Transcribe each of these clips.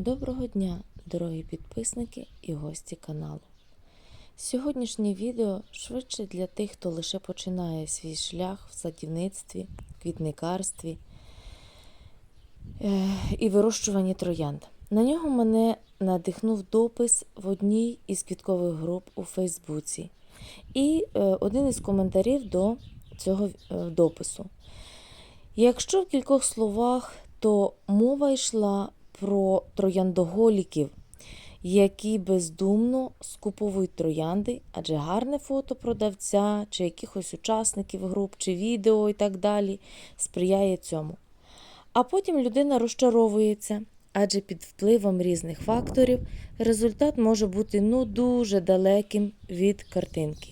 Доброго дня, дорогі підписники і гості каналу. Сьогоднішнє відео швидше для тих, хто лише починає свій шлях в садівництві, квітникарстві е, і вирощуванні троянд. На нього мене надихнув допис в одній із квіткових груп у Фейсбуці. І е, один із коментарів до цього е, допису. Якщо в кількох словах, то мова йшла про трояндоголіків, які бездумно скуповують троянди, адже гарне фото продавця чи якихось учасників груп, чи відео і так далі сприяє цьому. А потім людина розчаровується, адже під впливом різних факторів результат може бути ну дуже далеким від картинки.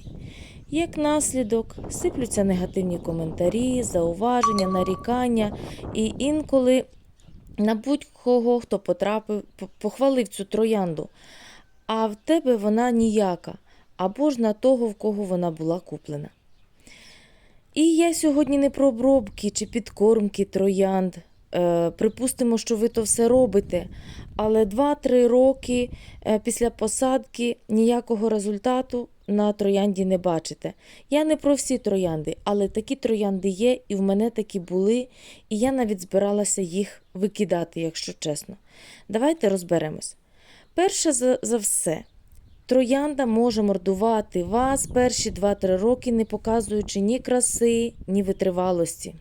Як наслідок, сиплються негативні коментарі, зауваження, нарікання, і інколи на будь-кого, хто потрапив, похвалив цю троянду, а в тебе вона ніяка, або ж на того, в кого вона була куплена. І я сьогодні не про обробки чи підкормки троянд. Е, припустимо, що ви то все робите, але 2-3 роки е, після посадки ніякого результату на троянді не бачите. Я не про всі троянди, але такі троянди є, і в мене такі були, і я навіть збиралася їх викидати, якщо чесно. Давайте розберемось. Перше за, все, троянда може мордувати вас перші 2-3 роки, не показуючи ні краси, ні витривалості.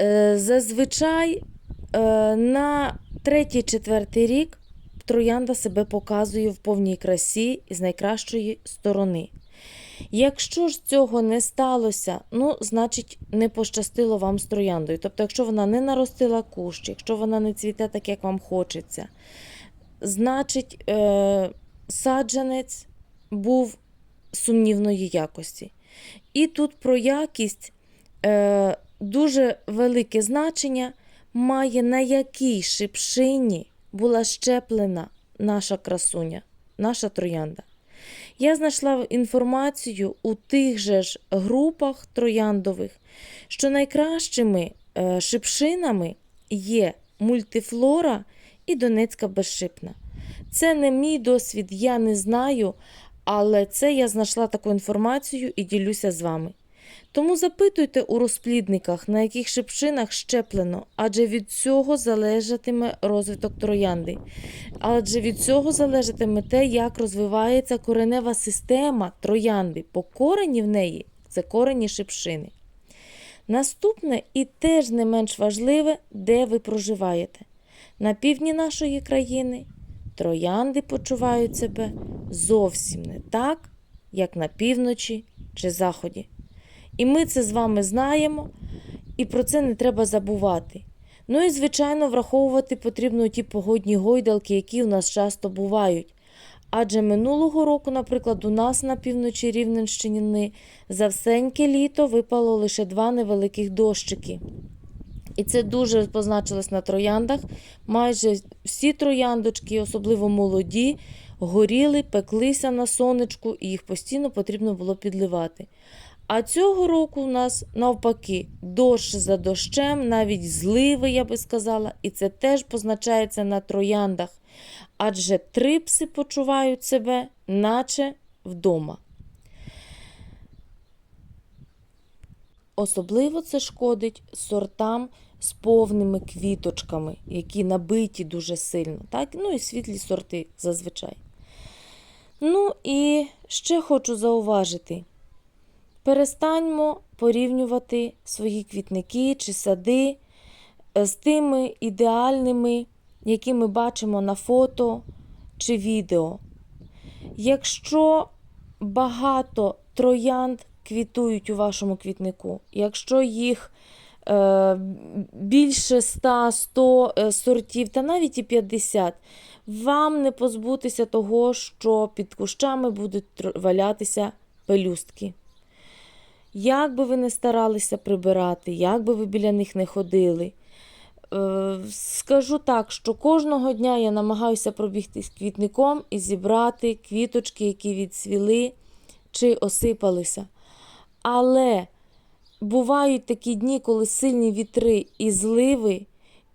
Е, Зазвичай е, на третій-четвертий рік троянда себе показує в повній красі і з найкращої сторони. Якщо ж цього не сталося, ну, значить, не пощастило вам з трояндою. Тобто, якщо вона не наростила кущ, якщо вона не цвіте так, як вам хочеться, значить, е, саджанець був сумнівної якості. І тут про якість е, дуже велике значення має на якій шипшині була щеплена наша красуня, наша троянда. Я знайшла інформацію у тих же ж групах трояндових, що найкращими е, шипшинами є мультифлора і Донецька безшипна. Це не мій досвід, я не знаю, але це я знайшла таку інформацію і ділюся з вами. Тому запитуйте у розплідниках, на яких шипшинах щеплено, адже від цього залежатиме розвиток троянди. Адже від цього залежатиме те, як розвивається коренева система троянди, бо корені в неї це корені шипшини. Наступне і теж не менш важливе, де ви проживаєте. На півдні нашої країни троянди почувають себе зовсім не так, як на півночі чи заході. І ми це з вами знаємо, і про це не треба забувати. Ну і, звичайно, враховувати потрібно ті погодні гойдалки, які у нас часто бувають. Адже минулого року, наприклад, у нас на півночі Рівненщини за всеньке літо випало лише два невеликих дощики. І це дуже позначилось на трояндах. Майже всі трояндочки, особливо молоді, горіли, пеклися на сонечку, і їх постійно потрібно було підливати. А цього року у нас навпаки дощ за дощем, навіть зливи, я би сказала, і це теж позначається на трояндах. Адже трипси почувають себе, наче вдома. Особливо це шкодить сортам з повними квіточками, які набиті дуже сильно, так? ну і світлі сорти зазвичай. Ну і ще хочу зауважити. Перестаньмо порівнювати свої квітники чи сади е, з тими ідеальними, які ми бачимо на фото чи відео. Якщо багато троянд квітують у вашому квітнику, якщо їх е, більше 100, 100 е, сортів, та навіть і 50, вам не позбутися того, що під кущами будуть валятися пелюстки. Як би ви не старалися прибирати, як би ви біля них не ходили. Е, Скажу так, що кожного дня я намагаюся пробігти з квітником і зібрати квіточки, які відцвіли чи осипалися. Але бувають такі дні, коли сильні вітри і зливи,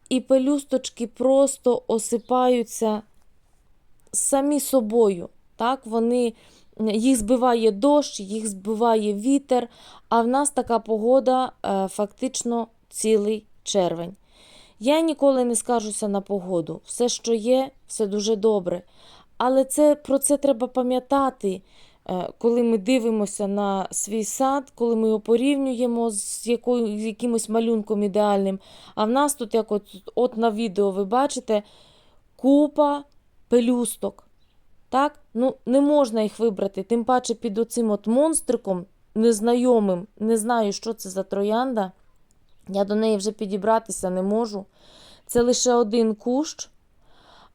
і пелюсточки просто осипаються самі собою. Так? Вони, їх збиває дощ, їх збиває вітер, а в нас така погода е, фактично цілий червень. Я ніколи не скажуся на погоду. Все, що є, все дуже добре. Але це, про це треба пам'ятати, е, коли ми дивимося на свій сад, коли ми його порівнюємо з, якою, з якимось малюнком ідеальним. А в нас тут, як от, от на відео ви бачите, купа пелюсток. Так? Ну, не можна їх вибрати. Тим паче під оцим от монстриком незнайомим, не знаю, що це за троянда. Я до неї вже підібратися не можу. Це лише один кущ,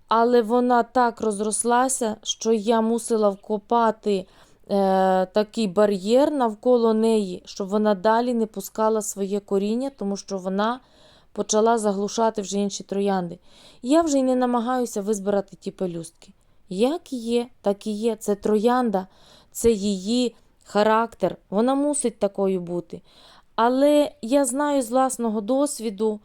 але вона так розрослася, що я мусила вкопати е, такий бар'єр навколо неї, щоб вона далі не пускала своє коріння, тому що вона почала заглушати вже інші троянди. Я вже й не намагаюся визбирати ті пелюстки. Як є, так і є. Це троянда, це її характер. Вона мусить такою бути. Але я знаю з власного досвіду,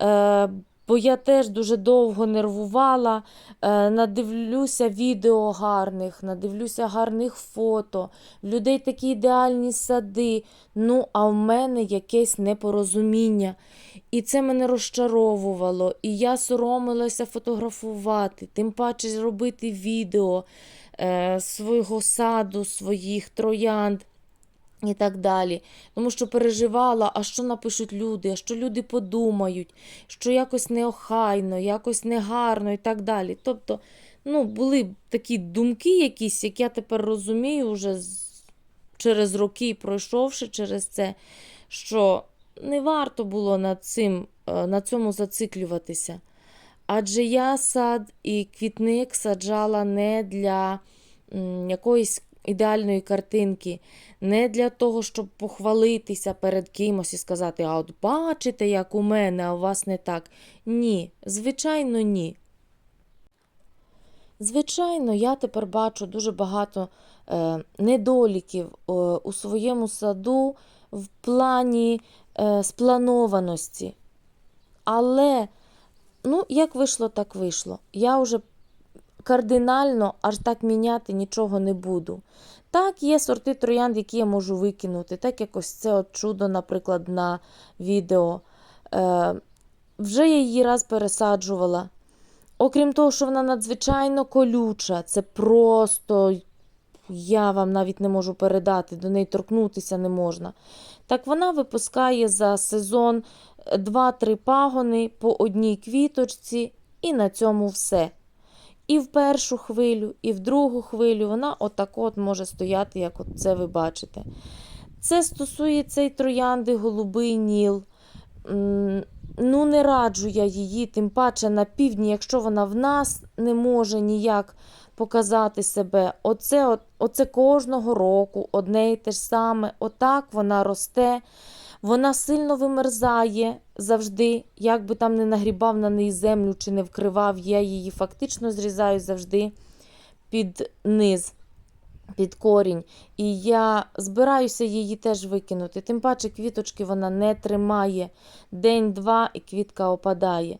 е, бо я теж дуже довго нервувала, е, надивлюся відео гарних, надивлюся гарних фото, в людей такі ідеальні сади. Ну, а в мене якесь непорозуміння. І це мене розчаровувало, і я соромилася фотографувати, тим паче робити відео е, свого саду, своїх троянд. І так далі. Тому що переживала, а що напишуть люди, а що люди подумають, що якось неохайно, якось негарно і так далі. Тобто, ну, були такі думки якісь, як я тепер розумію, вже через роки пройшовши через це, що не варто було над цим, е, на цьому зациклюватися. Адже я сад і квітник саджала не для якоїсь ідеальної картинки, не для того, щоб похвалитися перед кимось і сказати, а от бачите, як у мене, а у вас не так. Ні, звичайно, ні. Звичайно, я тепер бачу дуже багато е, недоліків е, у своєму саду в плані е, спланованості. Але, ну, як вийшло, так вийшло. Я вже кардинально аж так міняти нічого не буду. Так, є сорти троянд, які я можу викинути. Так, як ось це от чудо, наприклад, на відео. Е, вже я її раз пересаджувала. Окрім того, що вона надзвичайно колюча, це просто я вам навіть не можу передати, до неї торкнутися не можна. Так вона випускає за сезон 2-3 пагони по одній квіточці, і на цьому все. І в першу хвилю, і в другу хвилю вона отак от може стояти, як от це ви бачите. Це стосується і троянди голубий ніл. Ну, не раджу я її, тим паче на півдні, якщо вона в нас не може ніяк показати себе. Оце, оце кожного року одне і те ж саме. Отак вона росте. Вона сильно вимерзає завжди, як би там не нагрібав на неї землю чи не вкривав, я її фактично зрізаю завжди під низ, під корінь. І я збираюся її теж викинути. Тим паче квіточки вона не тримає день-два і квітка опадає.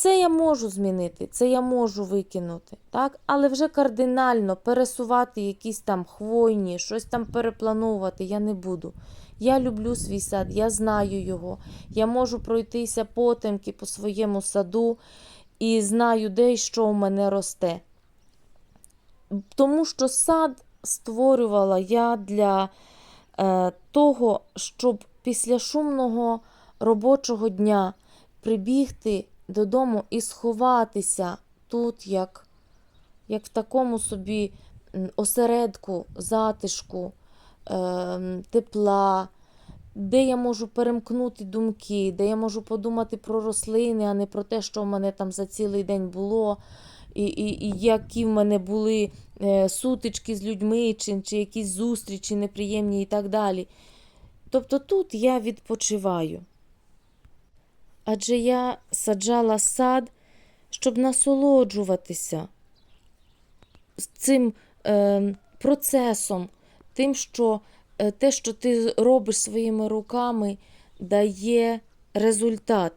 Це я можу змінити, це я можу викинути, так? але вже кардинально пересувати якісь там хвойні, щось там переплановувати я не буду. Я люблю свій сад, я знаю його. Я можу пройтися потемки по своєму саду і знаю, де і що у мене росте. Тому що сад створювала я для е, того, щоб після шумного робочого дня прибігти додому і сховатися тут, як, як в такому собі осередку, затишку, е, тепла, де я можу перемкнути думки, де я можу подумати про рослини, а не про те, що в мене там за цілий день було, і, і, і які в мене були е, сутички з людьми, чи, чи якісь зустрічі неприємні і так далі. Тобто тут я відпочиваю. Адже я саджала сад, щоб насолоджуватися цим е, процесом, тим, що е, те, що ти робиш своїми руками, дає результат.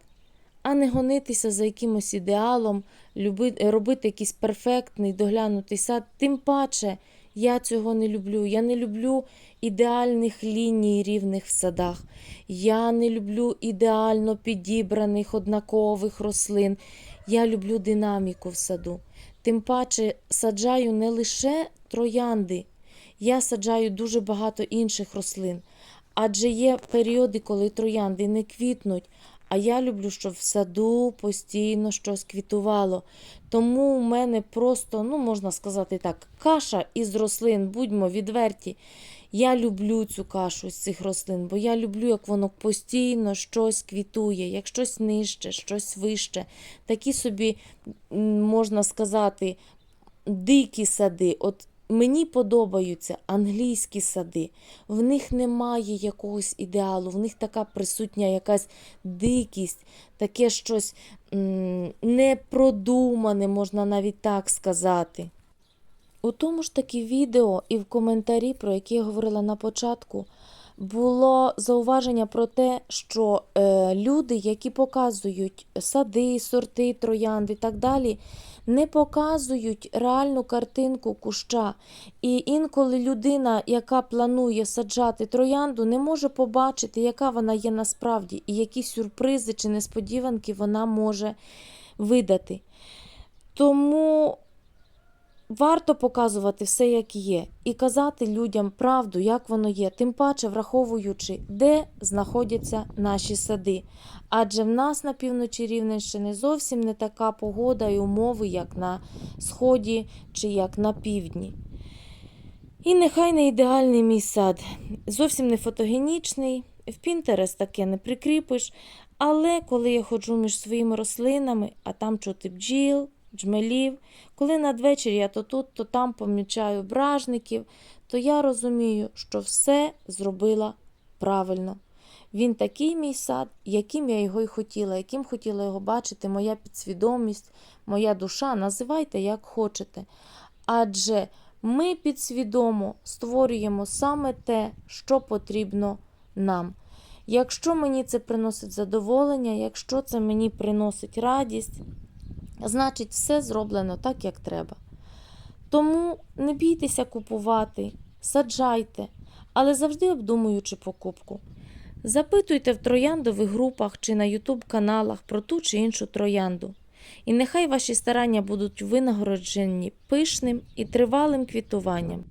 а не гонитися за якимось ідеалом, люби, робити якийсь перфектний, доглянутий сад. Тим паче, я цього не люблю. Я не люблю ідеальних ліній рівних в садах. Я не люблю ідеально підібраних однакових рослин. Я люблю динаміку в саду. Тим паче саджаю не лише троянди, я саджаю дуже багато інших рослин. Адже є періоди, коли троянди не квітнуть. А я люблю, щоб в саду постійно щось квітувало. Тому у мене просто, ну можна сказати так, каша із рослин, будьмо відверті. Я люблю цю кашу з цих рослин, бо я люблю, як воно постійно щось квітує, як щось нижче, щось вище. Такі собі, можна сказати, дикі сади. От мені подобаються англійські сади. В них немає якогось ідеалу, в них така присутня якась дикість, таке щось непродумане, можна навіть так сказати. У тому ж таки відео і в коментарі, про які я говорила на початку, було зауваження про те, що е, люди, які показують сади, сорти, троянди і так далі, не показують реальну картинку куща. І інколи людина, яка планує саджати троянду, не може побачити, яка вона є насправді, і які сюрпризи чи несподіванки вона може видати. Тому Варто показувати все, як є, і казати людям правду, як воно є, тим паче враховуючи, де знаходяться наші сади. Адже в нас на півночі Рівненщини зовсім не така погода і умови, як на сході чи як на півдні. І нехай не ідеальний мій сад, зовсім не фотогенічний, в Пінтерес таке не прикріпиш. Але коли я ходжу між своїми рослинами, а там чути бджіл, джмелів, коли надвечір я то тут, то там помічаю бражників, то я розумію, що все зробила правильно. Він такий мій сад, яким я його й хотіла, яким хотіла його бачити, моя підсвідомість, моя душа, називайте як хочете. Адже ми підсвідомо створюємо саме те, що потрібно нам. Якщо мені це приносить задоволення, якщо це мені приносить радість, значить все зроблено так, як треба. Тому не бійтеся купувати, саджайте, але завжди обдумуючи покупку. Запитуйте в трояндових групах чи на ютуб каналах про ту чи іншу троянду. І нехай ваші старання будуть винагороджені пишним і тривалим квітуванням.